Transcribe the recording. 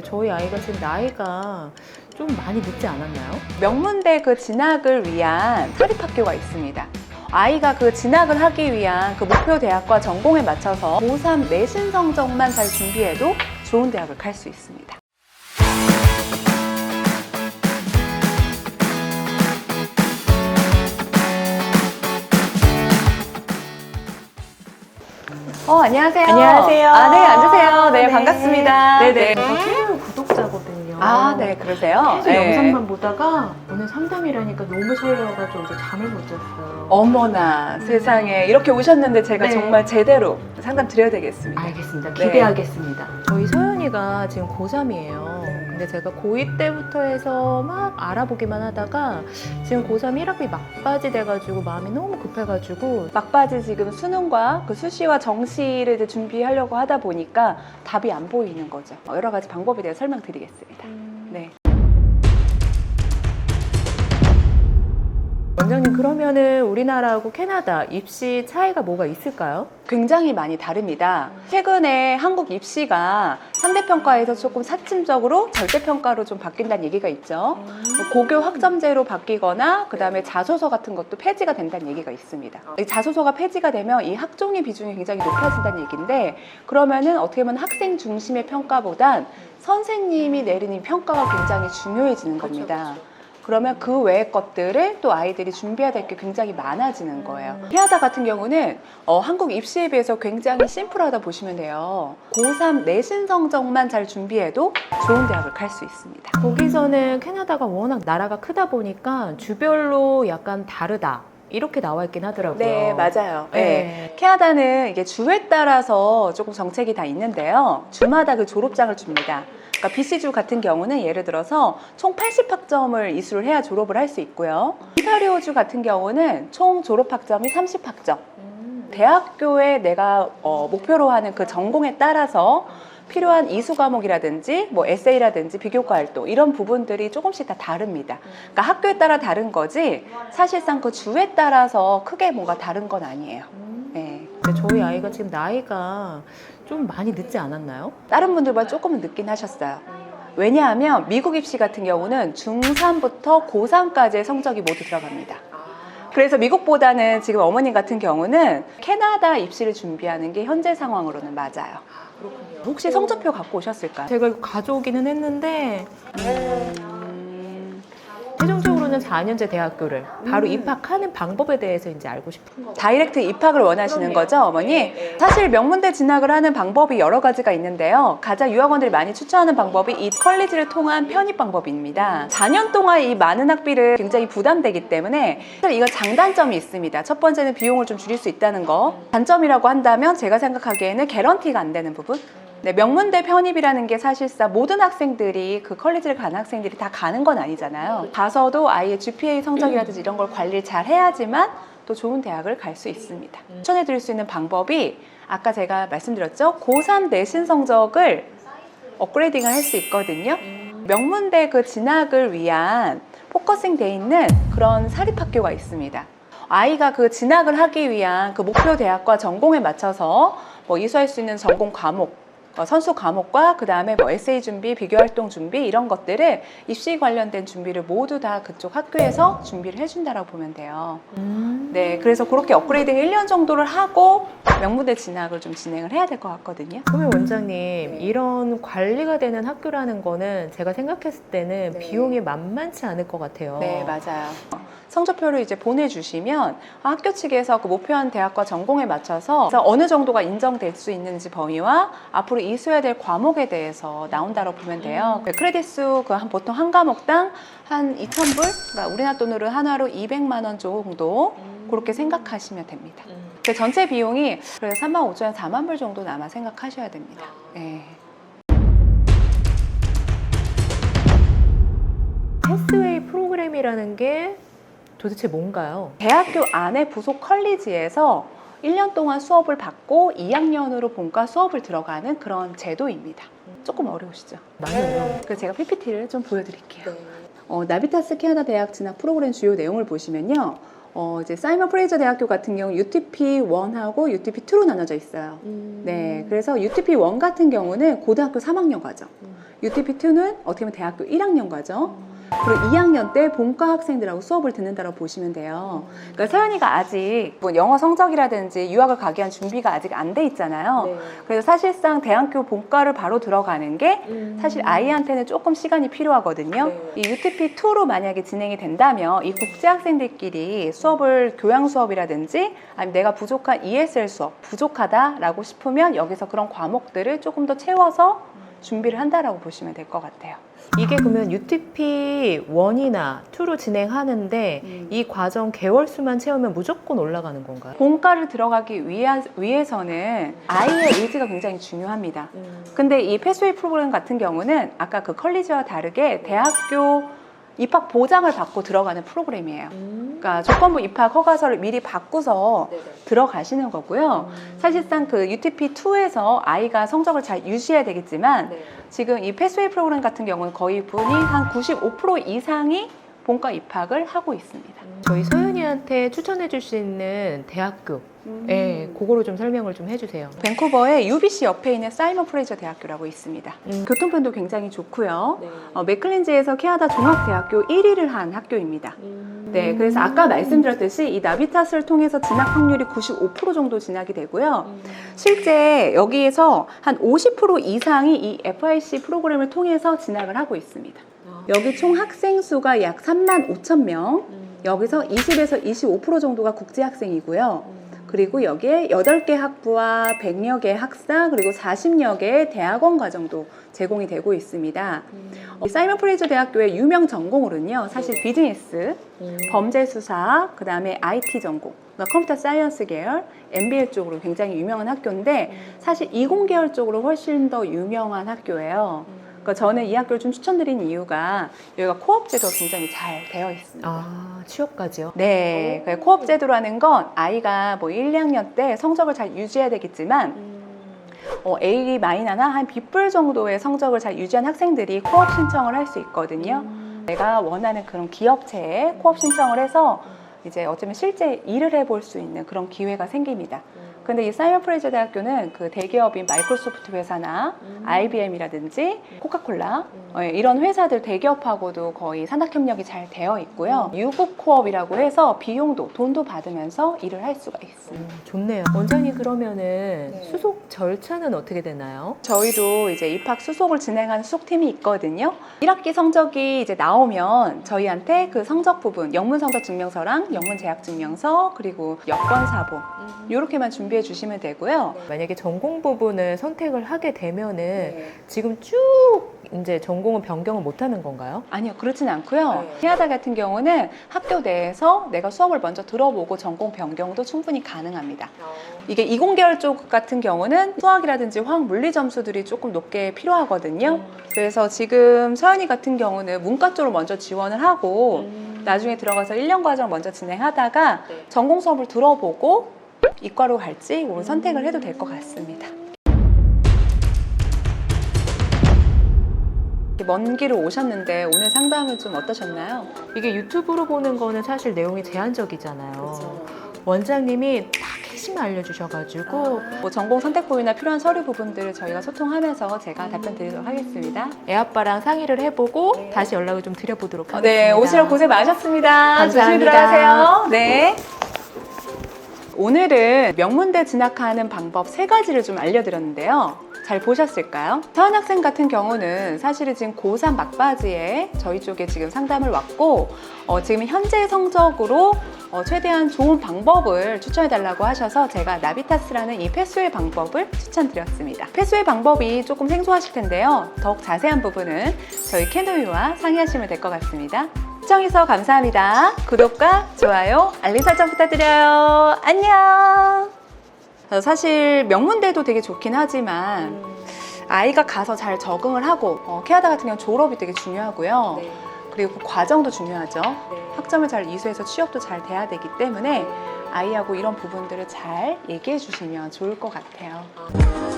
근데 저희 아이가 지금 나이가 좀 많이 늦지 않았나요? 명문대 그 진학을 위한 사립학교가 있습니다. 아이가 그 진학을 하기 위한 그 목표 대학과 전공에 맞춰서 고3 내신 성적만 잘 준비해도 좋은 대학을 갈 수 있습니다. 어, 안녕하세요. 안녕하세요. 아, 네, 앉으세요. 네, 반갑습니다. 네네. 저 채널 구독자거든요. 아, 네, 그러세요. 계속 네. 영상만 보다가 오늘 상담이라니까 너무 설레어가지고 어제 잠을 못 잤어요. 어머나 세상에 이렇게 오셨는데 제가 네. 정말 제대로 상담 드려야 되겠습니다. 알겠습니다. 네. 기대하겠습니다. 저희 서연이가 지금 고3이에요. 근데 제가 고2 때부터 해서 막 알아보기만 하다가 지금 고3 1학기 막바지 돼가지고 마음이 너무 급해가지고 막바지 지금 수능과 그 수시와 정시를 이제 준비하려고 하다 보니까 답이 안 보이는 거죠. 어, 여러 가지 방법에 대해 설명드리겠습니다. 네. 원장님 그러면은 우리나라하고 캐나다 입시 차이가 뭐가 있을까요? 굉장히 많이 다릅니다. 최근에 한국 입시가 상대평가에서 조금 사침적으로 절대평가로 좀 바뀐다는 얘기가 있죠. 뭐 고교 학점제로 바뀌거나 그다음에 자소서 같은 것도 폐지가 된다는 얘기가 있습니다. 이 자소서가 폐지가 되면 이 학종의 비중이 굉장히 높아진다는 얘기인데 그러면은 어떻게 보면 학생 중심의 평가보단 선생님이 내리는 평가가 굉장히 중요해지는 겁니다. 그러면 그 외의 것들을 또 아이들이 준비해야 될 게 굉장히 많아지는 거예요. 캐나다 같은 경우는 어, 한국 입시에 비해서 굉장히 심플하다 보시면 돼요. 고3 내신 성적만 잘 준비해도 좋은 대학을 갈 수 있습니다. 거기서는 캐나다가 워낙 나라가 크다 보니까 주별로 약간 다르다 이렇게 나와 있긴 하더라고요. 네, 맞아요. 네. 네. 캐나다는 이게 주에 따라서 조금 정책이 다 있는데요. 주마다 그 졸업장을 줍니다. 그러니까 BC주 같은 경우는 예를 들어서 총 80학점을 이수를 해야 졸업을 할 수 있고요. 온타리오주 같은 경우는 총 졸업학점이 30학점. 대학교에 내가 어, 목표로 하는 그 전공에 따라서 필요한 이수 과목이라든지 뭐 에세이라든지 비교과 활동 이런 부분들이 조금씩 다 다릅니다. 그러니까 학교에 따라 다른 거지 사실상 그 주에 따라서 크게 뭔가 다른 건 아니에요. 네. 근데 저희 아이가 지금 나이가 좀 많이 늦지 않았나요? 다른 분들보다 조금은 늦긴 하셨어요. 왜냐하면 미국 입시 같은 경우는 중3부터 고3까지의 성적이 모두 들어갑니다. 그래서 미국보다는 지금 어머님 같은 경우는 캐나다 입시를 준비하는 게 현재 상황으로는 맞아 요. 혹시 성적표 갖고 오셨을까요? 제가 이거 가져오기는 했는데 음, 최종적으로는 4년제 대학교를 바로 입학하는 방법에 대해서 이제 알고 싶은 거. 다이렉트 입학을 원하시는 거죠, 어머니? 사실 명문대 진학을 하는 방법이 여러 가지가 있는데요. 가장 유학원들이 많이 추천하는 방법이 이 컬리지를 통한 편입 방법입니다. 4년 동안 이 많은 학비를 굉장히 부담되기 때문에 사실 이거 장단점이 있습니다. 첫 번째는 비용을 좀 줄일 수 있다는 거. 단점이라고 한다면 제가 생각하기에는 개런티가 안 되는 부분. 네, 명문대 편입이라는 게 사실상 모든 학생들이 그 컬리지를 가는 학생들이 다 가는 건 아니잖아요. 가서도 아이의 GPA 성적이라든지 이런 걸 관리를 잘 해야지만 또 좋은 대학을 갈 수 있습니다. 추천해 드릴 수 있는 방법이 아까 제가 말씀드렸죠. 고3 내신 성적을 업그레이딩을 할 수 있거든요. 명문대 그 진학을 위한 포커싱 돼 있는 그런 사립학교가 있습니다. 아이가 그 진학을 하기 위한 그 목표 대학과 전공에 맞춰서 뭐 이수할 수 있는 전공 과목 어, 선수 과목과 그 다음에 뭐 에세이 준비, 비교 활동 준비 이런 것들을 입시 관련된 준비를 모두 다 그쪽 학교에서 준비를 해준다라고 보면 돼요. 네, 그래서 그렇게 업그레이딩 1년 정도를 하고 명문대 진학을 좀 진행을 해야 될 것 같거든요. 그러면 원장님 이런 관리가 되는 학교라는 거는 제가 생각했을 때는 네. 비용이 만만치 않을 것 같아요. 네, 맞아요. 성적표를 이제 보내주시면 학교 측에서 그 목표한 대학과 전공에 맞춰서 어느 정도가 인정될 수 있는지 범위와 앞으로 이수해야 될 과목에 대해서 나온다고 보면 돼요. 그 크레딧 수그 한 보통 한 과목당 한 2,000불, 그러니까 우리나라 돈으로 한화로 200만 원 정도 그렇게 생각하시면 됩니다. 그 전체 비용이 그래서 3만 5천에서 4만 불 정도는 아마 생각하셔야 됩니다. 네. 패스웨이 프로그램이라는 게 도대체 뭔가요? 대학교 안에 부속 컬리지에서 1년 동안 수업을 받고 2학년으로 본과 수업을 들어가는 그런 제도입니다. 조금 어려우시죠? 많이 어려워요. 그래서 제가 PPT를 좀 보여드릴게요. 어, 나비타스 캐나다 대학 진학 프로그램 주요 내용을 보시면요. 어, 이제 사이먼 프레이저 대학교 같은 경우 UTP 1하고 UTP 2로 나눠져 있어요. 음. 네, 그래서 UTP 1 같은 경우는 고등학교 3학년 과정, 음. UTP 2는 어떻게 보면 대학교 1학년 과정, 그리고 2학년 때 본과 학생들하고 수업을 듣는다고 보시면 돼요. 그러니까 서연이가 아직 뭐 영어 성적이라든지 유학을 가기 위한 준비가 아직 안 돼 있잖아요. 네. 그래서 사실상 대학교 본과를 바로 들어가는 게 음. 사실 아이한테는 조금 시간이 필요하거든요. 네. 이 UTP2로 만약에 진행이 된다면 이 국제 학생들끼리 수업을 교양 수업이라든지 아니면 내가 부족한 ESL 수업 부족하다라고 싶으면 여기서 그런 과목들을 조금 더 채워서 준비를 한다라고 보시면 될 것 같아요. 이게 그러면 UTP 1이나 2로 진행하는데 음. 이 과정 개월 수만 채우면 무조건 올라가는 건가요? 본과를 들어가기 위하, 위해서는 아이의 의지가 굉장히 중요합니다. 근데 이 패스웨이 프로그램 같은 경우는 아까 그 컬리지와 다르게 대학교 입학 보장을 받고 들어가는 프로그램이에요. 그러니까 조건부 입학 허가서를 미리 받고서 들어가시는 거고요. 사실상 그 UTP2에서 아이가 성적을 잘 유지해야 되겠지만 지금 이 패스웨이 프로그램 같은 경우는 거의 분이 한 95% 이상이 본과 입학을 하고 있습니다. 저희 소연이한테 추천해 줄 수 있는 대학교, 예, 그거로 좀 설명을 좀 해주세요. 밴쿠버에 UBC 옆에 있는 사이먼 프레이저 대학교라고 있습니다. 음. 교통편도 굉장히 좋고요. 어, 맥클린즈에서 캐나다 종합대학교 1위를 한 학교입니다. 네, 그래서 아까 말씀드렸듯이 이 나비타스를 통해서 진학 확률이 95% 정도 진학이 되고요. 실제 여기에서 한 50% 이상이 이 FIC 프로그램을 통해서 진학을 하고 있습니다. 여기 총 학생 수가 약 3만 5천 명. 여기서 20에서 25% 정도가 국제 학생이고요. 그리고 여기에 8개 학부와 100여 개의 학사 그리고 40여 개의 대학원 과정도 제공이 되고 있습니다. 이 사이먼 프레이저 대학교의 유명 전공으로는요. 사실 비즈니스, 범죄 수사, 그다음에 IT 전공, 그러니까 컴퓨터 사이언스 계열, MBA 쪽으로 굉장히 유명한 학교인데 사실 이공 계열 쪽으로 훨씬 더 유명한 학교예요. 그러니까 저는 이 학교를 좀 추천드린 이유가 여기가 코업 제도가 굉장히 잘 되어 있습니다. 아, 취업까지요? 네, 그 코업 제도라는 건 아이가 뭐 1, 2학년 때 성적을 잘 유지해야 되겠지만 어, A 마이너나 한 B뿔 정도의 성적을 잘 유지한 학생들이 코업 신청을 할 수 있거든요. 내가 원하는 그런 기업체에 코업 신청을 해서 이제 어쩌면 실제 일을 해볼 수 있는 그런 기회가 생깁니다. 근데 이 사이먼 프레이저 대학교는 그 대기업인 마이크로소프트 회사나 IBM이라든지 코카콜라 어, 이런 회사들 대기업하고도 거의 산학 협력이 잘 되어 있고요. 유급 코업이라고 해서 비용도 돈도 받으면서 일을 할 수가 있습니다. 음, 좋네요. 원장님 그러면은 네. 수속 절차는 어떻게 되나요? 저희도 이제 입학 수속을 진행하는 수속팀이 있거든요. 1학기 성적이 이제 나오면 저희한테 그 성적 부분, 영문 성적 증명서랑 영문 재학 증명서 그리고 여권 사본 이렇게만 준비해 주시면 되고요. 만약에 전공 부분을 선택을 하게 되면은 네. 지금 쭉 이제 전공은 변경을 못 하는 건가요? 아니요, 그렇진 않고요. 네. 캐나다 같은 경우는 학교 내에서 내가 수업을 먼저 들어보고 전공 변경도 충분히 가능합니다. 이게 이공계열 쪽 같은 경우는 수학이라든지 화학 물리 점수들이 조금 높게 필요하거든요. 그래서 지금 서연이 같은 경우는 문과 쪽으로 먼저 지원을 하고 나중에 들어가서 1년 과정 먼저 진행하다가 네. 전공 수업을 들어보고 이과로 갈지 뭐 선택을 해도 될 것 같습니다. 먼 길을 오셨는데 오늘 상담은 좀 어떠셨나요? 이게 유튜브로 보는 거는 사실 내용이 제한적이잖아요. 원장님이 딱 핵심을 알려주셔가지고 뭐 전공 선택부위나 필요한 서류 부분들을 저희가 소통하면서 제가 답변 드리도록 하겠습니다. 애아빠랑 상의를 해보고 다시 연락을 좀 드려보도록 하겠습니다. 네, 오시러 고생 많으셨습니다. 조심히 감사합니다. 들어가세요. 네. 오늘은 명문대 진학하는 방법 세 가지를 좀 알려드렸는데요. 잘 보셨을까요? 서현 학생 같은 경우는 사실은 지금 고3 막바지에 저희 쪽에 지금 상담을 왔고, 어, 지금 현재 성적으로 어, 최대한 좋은 방법을 추천해달라고 하셔서 제가 나비타스라는 이 패스웨이 방법을 추천드렸습니다. 패스웨이 방법이 조금 생소하실 텐데요. 더욱 자세한 부분은 저희 캐노유와 상의하시면 될 것 같습니다. 시청해주셔서 감사합니다. 구독과 좋아요, 알림 설정 부탁드려요. 안녕! 어, 사실 명문대도 되게 좋긴 하지만 아이가 가서 잘 적응을 하고 어, 캐나다 같은 경우는 졸업이 되게 중요하고요. 그리고 그 과정도 중요하죠. 학점을 잘 이수해서 취업도 잘 돼야 되기 때문에 아이하고 이런 부분들을 잘 얘기해 주시면 좋을 것 같아요.